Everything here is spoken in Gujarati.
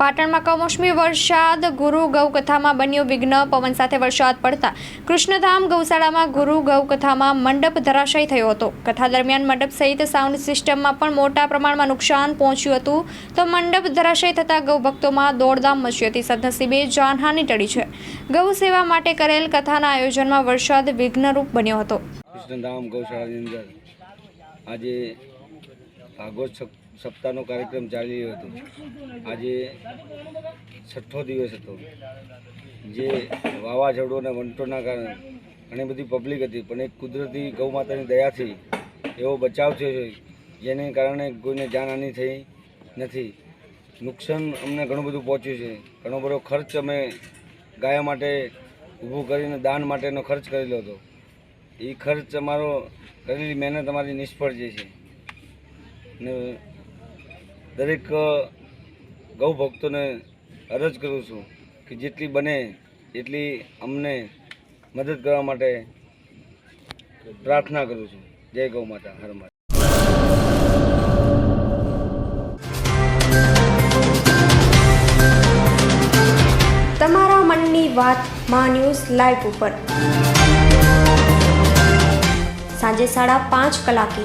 પાટણમાં કમોસમી વરસાદ, ગુરુ ગૌ કથામાં બન્યો વિઘ્ન, પવન સાથે વરસાદ પડતા કૃષ્ણધામ ગૌશાળામાં ગુરુ ગૌ કથામાં મંડપ ધરાશય થયો હતો. કથા દરમિયાન મંડપ સહિત સાઉન્ડ સિસ્ટમમાં પણ મોટા પ્રમાણમાં નુકસાન પહોંચ્યું હતું. તો મંડપ ધરાશય થતાં ગૌભક્તોમાં દોડધામ મચી હતી. સદનસીબે જાનહાની ટળી છે. ગૌ સેવા માટે કરેલ કથાના આયોજનમાં વરસાદ વિઘ્નરૂપ બન્યો હતો. કૃષ્ણધામ ગૌશાળાની અંદર આજે ભાગવત સપ્તાહનો કાર્યક્રમ ચાલી રહ્યો હતો. આજે છઠ્ઠો દિવસ હતો. જે વાવાઝોડું અને વંટોના કારણે ઘણી બધી પબ્લિક હતી, પણ એક કુદરતી ગૌ માતાની દયાથી એવો બચાવ થયો છે, જેને કારણે કોઈને જાનહાનિ થઈ નથી. નુકસાન અમને ઘણું બધું પહોંચ્યું છે. ઘણો બધો ખર્ચ અમે ગાયા માટે ઊભું કરીને દાન માટેનો ખર્ચ કરેલો હતો. એ ખર્ચ અમારો કરેલી મહેનત અમારી નિષ્ફળ જે છે. ને દરેક ગૌ ભક્તોને અરજ કરું છું કે જેટલી બને એટલી અમને મદદ કરવા માટે પ્રાર્થના કરું છું. જય ગૌ માતા, હર માતા. તમારા મનની વાતમાં ન્યૂઝ લાઈવ ઉપર. સાંજે સાડા પાંચ કલાકે